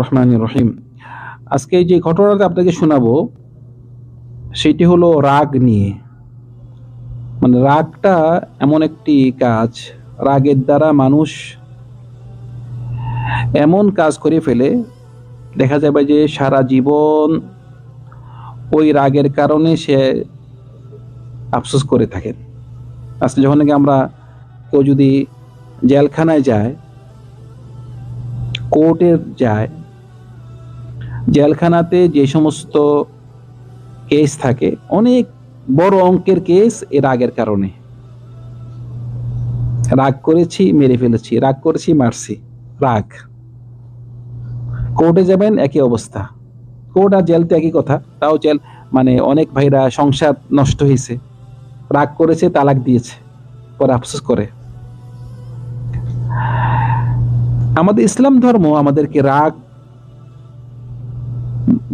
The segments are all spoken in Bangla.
রহমান রহিম। আজকে যে ঘটনাটা আপনাকে শোনাবো, সেটি হলো রাগ নিয়ে। মানে রাগটা এমন একটি কাজ, রাগের দ্বারা মানুষ এমন কাজ করে ফেলে, দেখা যাবে যে সারা জীবন ওই রাগের কারণে সে আফসোস করে থাকেন। আজকে যখন নাকি আমরা কেউ যদি জেলখানায় যায়, কোর্টে যায়, জেলখানাতে যে সমস্ত কেস থাকে, অনেক বড় অঙ্কের কেস এ রাগের কারণে। রাগ করেছি, মেরে ফেলেছি, রাগ করেছি, মারছি, রাগ। কোর্টে যাবেন, একই অবস্থা। কোর্ট আর জেল তো একই কথা, তাও জেল মানে অনেক ভাইরা সংসার নষ্ট হয়েছে রাগ করেছে, তালাক দিয়েছে, পরে আফসোস করে। আমাদের ইসলাম ধর্ম আমাদেরকে রাগ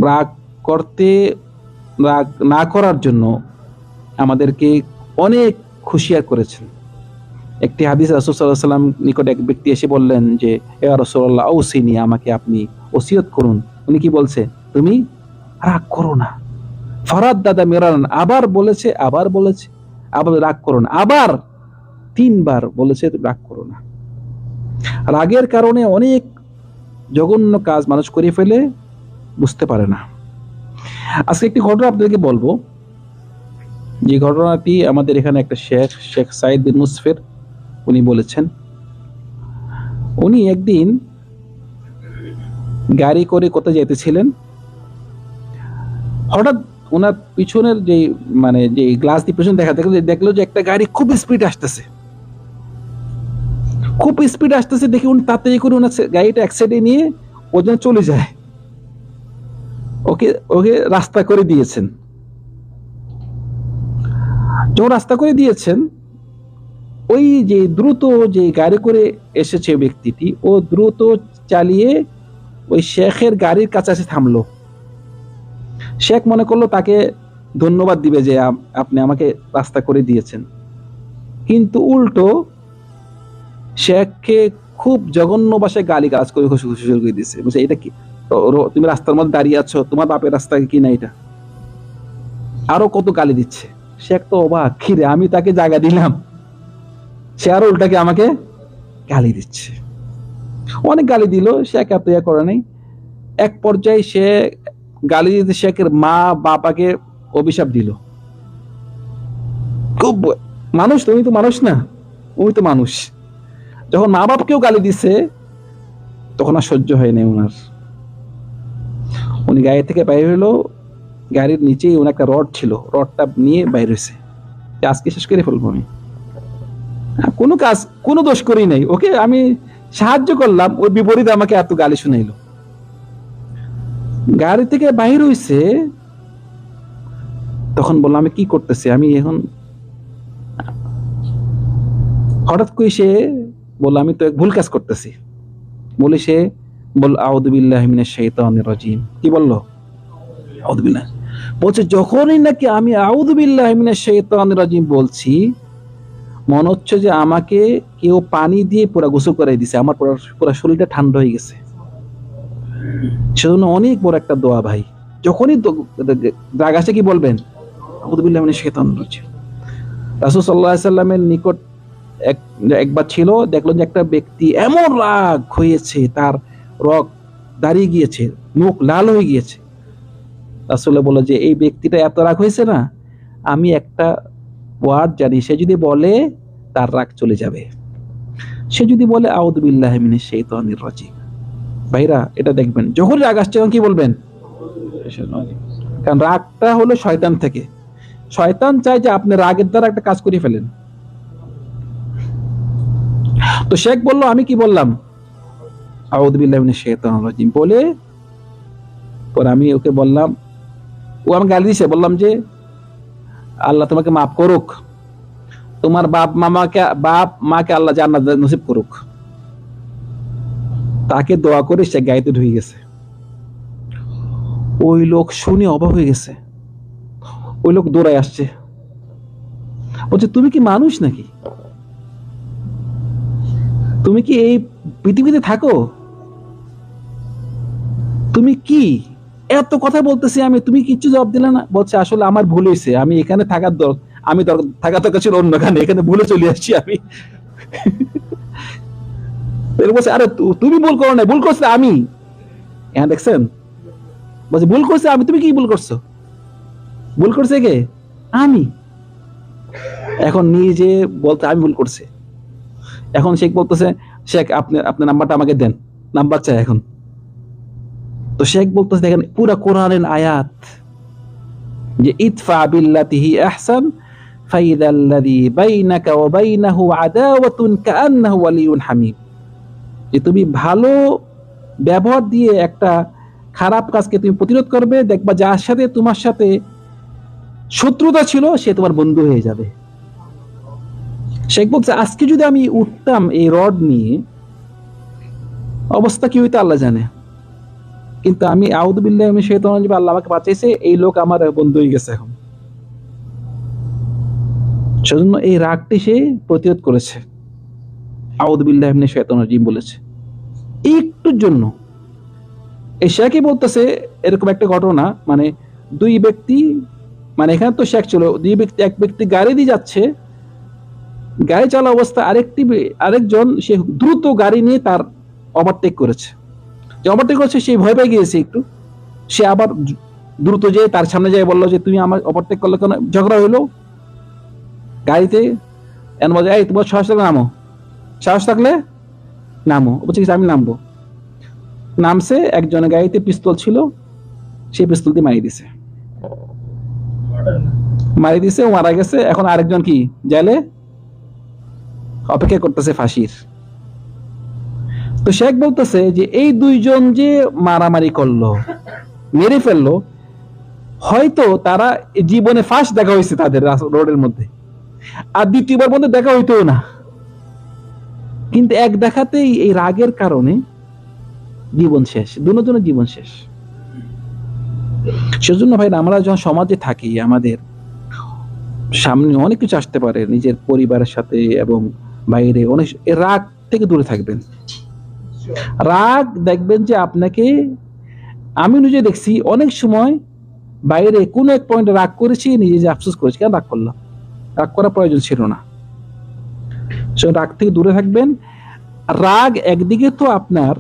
রাগ করতে, রাগ না করার জন্য আমাদেরকে অনেক খুশিয়ার করেছেন একটি হাদিস রাসুল সাল্লাহ সাল্লাম নিকট এক ব্যক্তি এসে বললেন যে, এ রসল্লাহ ওসিনি, আমাকে আপনি ওসিয়ত করুন। উনি কি বলছে? তুমি রাগ করো না। ফরাদ দাদা মেরান আবার বলেছে আবার বলেছে। আবার রাগ করো না। আবার তিনবার বলেছে রাগ করো না। রাগের কারণে অনেক জঘন্য কাজ মানুষ করে ফেলে, বুঝতে পারে না। আজকে একটি ঘটনা আপনাদেরকে বলব। যে ঘটনাটি আমাদের এখানে একটা শেখ শেখ সাইদ বিন মুসফির উনি বলেছেন। উনি একদিন গাড়ি করে কোথায় যেতেছিলেন হঠাৎ ওনার পিছনের যে মানে যে গ্লাস দিয়ে পিছনে দেখা, দেখল দেখল যে একটা গাড়ি খুব স্পিড আসতেছে। খুব স্পিড আসতেছে দেখে উনি তাড়াতাড়ি করে ওনার গাড়িটা এক সাইডে নিয়ে ও যেন চলে যায়। ওকে ওকে রাস্তা করে দিয়েছেন। যখন রাস্তা করে দিয়েছেন, ওই যে দ্রুত যে গাড়ি করে এসেছে ব্যক্তিটি, ও দ্রুত চালিয়ে ওই শেখের গাড়ির কাছে এসে থামলো। শেখ মনে করল তাকে ধন্যবাদ দিবে যে আপনি আমাকে রাস্তা করে দিয়েছেন। কিন্তু উল্টো শেখকে খুব জঘন্য ভাষায় গালি গাছ করে খুশি খুশি শুরু করে দিয়েছে। বলছে, এটা কি? তুমি রাস্তার মধ্যে দাঁড়িয়ে আছো, তোমার বাপের রাস্তা কি না এটা? আরও কত গালি দিচ্ছে। শেখ তো অবাক খিরে আমি তাকে জায়গা দিলাম। সে আরও উল্টাকে আমাকে গালি দিচ্ছে। অনেক গালি দিল, শেখ এত ইয়া করে নাই। এক পর্যায়ে সে গালি দিতে শেখের মা বাবাকে অভিশাপ দিল। খুব মানুষ, তুমি তো মানুষ না? ওই তো মানুষ। যখন মা বাপকেও গালি দিছে, তখন আর সহ্য হয় নাই ওনার। উনি গাড়ি থেকে বাইরে হলো গাড়ির নিচেই ওনার একটা রড ছিল, রডটা নিয়ে বাইরে হয়েছে আজকে শেষ করে ফেলব আমি। কোনো কাজ, কোনো দোষ করি নাই। ওকে আমি সাহায্য করলাম ওই বিপরীতে আমাকে এত গালি শুনাইলো। গাড়ি থেকে বাইর হইছে, তখন বললাম আমি কি করতেছি? আমি এখন হঠাৎ করে সে বলল, আমি তো এক ভুল কাজ করতেছি। বলে সে বল আউদুবিল্লাহ মিনাশ শাইতানির রাজিম। কি বলল? আউদুবিল্লাহ বলছে, যখনই নাকি আমি আউদুবিল্লাহ মিনাশ শাইতানির রাজিম বলছি, মনে হচ্ছে যে আমাকে কেউ পানি দিয়ে পুরা গোসল করাই দিছে। আমার পুরো পুরো শরীরটা ঠান্ডা হয়ে গেছে। সেজন্য অনেক বড় একটা দোয়া ভাই। যখনই রাগ আসে কি বলবেন? আউদুবিল্লাহ মিনাশ শাইতানির রাজিম। রাসূল আলাইহি সাল্লামের নিকট এক একবার ছিল দেখল যে একটা ব্যক্তি এমন রাগ হয়েছে, তার রক দাঁড়িয়ে গিয়েছে, মুখ লাল হয়ে গিয়েছে। আসলে বলল যে, এই ব্যক্তিটা এত রাগ হয়েছে না? আমি একটা ওয়ার্ড জানি, সে যদি বলে, তার রাগ চলে যাবে। সে যদি বলে আউদুবিল্লাহ মিনে সেই তনির রাজি ভাইরা, এটা দেখবেন। যখন রাগ আসছে, তখন কি বলবেন? কারণ রাগটা হলো শয়তান থেকে। শয়তান চায় যে আপনি রাগের দ্বারা একটা কাজ করে ফেলেন। তো শেখ বলল, আমি কি বললাম? বলে, পর আমি ওকে বললাম, ও আমি গালি দিছে। বললাম যে, আল্লাহ তোমাকে মাফ করুক। তোমার বাপ মামাকে বাপ মাকে আল্লাহ জান্নাত নসিব করুক। তাকে দোয়া করে সে গাইতে ঢুকে গেছে। ওই লোক শুনে অবাক হয়ে গেছে। ওই লোক দৌড়ায় আসছে। বলছে, তুমি কি মানুষ নাকি? তুমি কি এই পৃথিবীতে থাকো? তুমি কি? এত কথা বলতেছি আমি, তুমি কিচ্ছু জবাব দিলে না? বলছে, আসলে আমার ভুল হয়েছে। আমি এখানে থাকার দর, আমি থাকার দরকার ছিল অন্যখানে এখানে ভুলে চলে আসছি আমি। বলছে আরে তুমি ভুল করো না ভুল করছ আমি। হ্যাঁ দেখছেন? বলছে, ভুল করছে আমি, তুমি কি ভুল করছ? ভুল করছে কে? আমি। এখন নিজে বলতে, আমি ভুল করছে। এখন শেখ বলতেছে, শেখ, আপনি, আপনার নাম্বারটা আমাকে দেন। নাম্বার চাই এখন। তো শেখ বলতেছে, দেখেন, পুরা কোরআনের আয়াত, যে ইতফা বিল্লাতিহি আহসান, ফাইদাল্লাযী বাইনাকা ওয়া বাইনাহু আদাওয়াতুন কাআন্নাহু ওয়ালিউন হামিদ। যে তুমি ভালো ব্যবহার দিয়ে একটা খারাপ কাজকে তুমি প্রতিরোধ করবে, দেখবা যার সাথে তোমার সাথে শত্রুতা ছিল, সে তোমার বন্ধু হয়ে যাবে। শেখ বলছে, আজকে যদি আমি উঠতাম এই রড নিয়ে, অবস্থা কি হইতো আল্লাহ জানে। কিন্তু আমি আউদুবিল্লাহ আমি শেতন আল্লাহ আমাকে বাঁচাইছে, এই লোক আমার বন্ধু হয়ে গেছে এখন। সেজন্য এই রাগটি সে প্রতিরোধ করেছে। আউদুবিল্লাহ এমনি শেতন জিম বলেছে। একটুর জন্য। শেখই বলতেছে এরকম একটা ঘটনা মানে দুই ব্যক্তি মানে এখানে তো শেখ ছিল, দুই ব্যক্তি, এক ব্যক্তি গাড়ি দিয়ে যাচ্ছে, গাড়ি চালা অবস্থা আরেকটি আরেকজন সে দ্রুত গাড়ি নিয়ে তার ওভারটেক করেছে। যে ওভারটেক করেছে, সে ভয় পেয়ে গিয়েছে একটু। সে আবার দ্রুত যেয়ে তার সামনে যেয়ে বলল যে, তুমি আমার ওভারটেক করলে কেন? ঝগড়া হইল। গাড়িতে এন বলে, এই, তোমার থাকলে নামো। সাহস থাকলে নামো। বলছে "কিছু আমি নামবো। নামছে, একজনের গাড়িতে পিস্তল ছিল সেই পিস্তল দিয়ে মারি দিছে। মারি দিছে মারা গেছে। এখন আরেকজন কি, জেলে? অপেক্ষা করতেছে ফাঁসির। তো শেখ বলতেছে যে, এই দুইজন যে মারামারি করল, মেরে ফেলল, হয়তো তারা জীবনে ফাঁস দেখা হয়েছে তাদের রোডের মধ্যে। আর দ্বিতীয়বার মধ্যে দেখা হইতো না। কিন্তু এক দেখাতেই এই রাগের কারণে জীবন শেষ, দুজনের জীবন শেষ। সেজন্য ভাই, আমরা যখন সমাজে থাকি, আমাদের সামনে অনেক কিছু আসতে পারে, নিজের পরিবারের সাথে এবং বাইরে, অনেক রাগ থেকে দূরে থাকবেন। রাগ দেখবেন যে আপনাকে, আমি নিজে দেখছি, অনেক সময় বাইরে কোনো এক পয়েন্টে রাগ করেছি, নিজে যে আফসোস করেছি, কেন রাগ করলাম? রাগ করার প্রয়োজন ছিল না। সে রাগ থেকে দূরে থাকবেন। রাগ একদিকে তো আপনার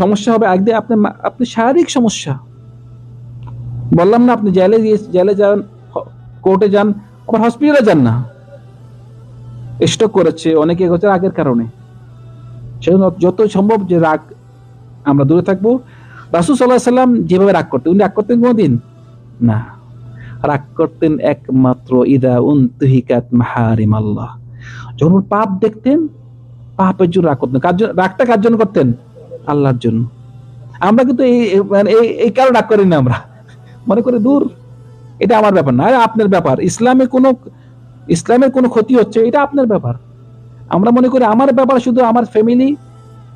সমস্যা হবে একদিকে আপনার আপনি শারীরিক সমস্যা। বললাম না আপনি জেলে জেলে যান কোর্টে যান আবার হসপিটালে যান না। স্ট্রোক করেছে, অনেকে হচ্ছে রাগের কারণে। সেজন্য যত সম্ভব যে রাগ, আমরা দূরে থাকব। রাসুল সাল্লাহ সাল্লাম যেভাবে রাগ করতেন, উনি রাগ করতেন কোনোদিন না। রাগ করতেন একমাত্র ইদা উন তুহিকাত মাহারিম আল্লাহ। যখন পাপ দেখতেন, পাপের জন্য রাগ করতেন। কার রাগটা কার জন্য করতেন? আল্লাহর জন্য। আমরা কিন্তু এই মানে এই কারণে রাগ করি না আমরা। মনে করি, দূর, এটা আমার ব্যাপার না আপনার ব্যাপার। ইসলামে কোনো, ইসলামের কোনো ক্ষতি হচ্ছে, এটা আপনার ব্যাপার। আমরা মনে করি, আমার ব্যাপার শুধু আমার ফ্যামিলি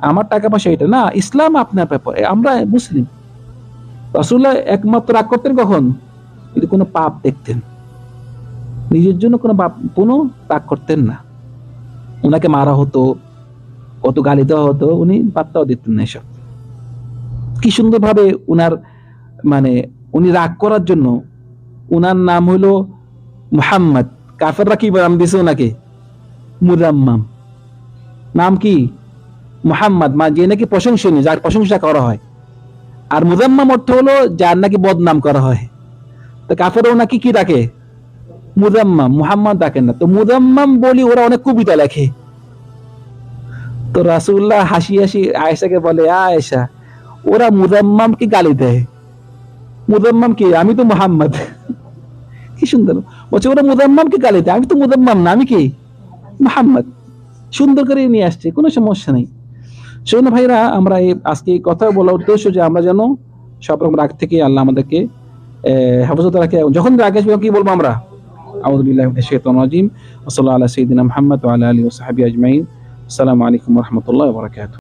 আমার টাকা পয়সা, এটা না, ইসলাম আপনার ব্যাপার। আমরা মুসলিম। রসুল্লাহ একমাত্র রাগ করতেন কখন? যদি কোনো পাপ দেখতেন। নিজের জন্য কোনো পাপ, কোনো রাগ করতেন না। ওনাকে মারা হতো, কত গালি দেওয়া হতো, উনি পাত্তাও দিতেন না এসব। কি সুন্দরভাবে উনার মানে উনি রাগ করার জন্য উনার নাম হলো মুহাম্মদ। কাফেররা কি নাম দিছে ওনাকে মুজাম্মাম নাম কি? মুহাম্মদ, মা, যে নাকি প্রশংসনীয়, যার প্রশংসা করা হয়। আর মুজাম্মাম অর্থ হলো যার নাকি বদনাম করা হয়। তো কাফের ওনাকে কি ডাকে? মুজাম্মাম মুহাম্মদ ডাকেন না। তো মুজাম্মাম বলি ওরা অনেক কবিতা লেখে। তো রাসুল্লাহ হাসি হাসি আয়েশাকে বলে আয়েশা, ওরা মুজাম্মামকে গালি দেয়? মুজাম্মাম কি? আমি তো মুহাম্মদ। কি সুন্দর। বলছে, ওরা মুজাম্মামকে গালি দেয়? আমি তো মুজাম্মাম না, আমি কি? মুহাম্মদ। সুন্দর করে নিয়ে আসছে, কোনো সমস্যা নেই। সেজন্য ভাইরা, আমরা এই আজকে কথা বলার উদ্দেশ্য যে আমরা যেন সব রকম রাগ থেকে আল্লাহ আমাদেরকে হেফাজত রাখে এবং যখন রাগ আসবে কি বলব আমরা? আউযু বিল্লাহি মিনাশ শাইতানির রাজিম। ওয়া সাল্লাল্লাহু আলা সাইয়্যিদিনা মুহাম্মদ ওয়া আলা আলিহি ওয়া সাহবিহি আজমাইন। আসসালামু আলাইকুম ওয়া রাহমাতুল্লাহি ওয়া বারাকাতুহু।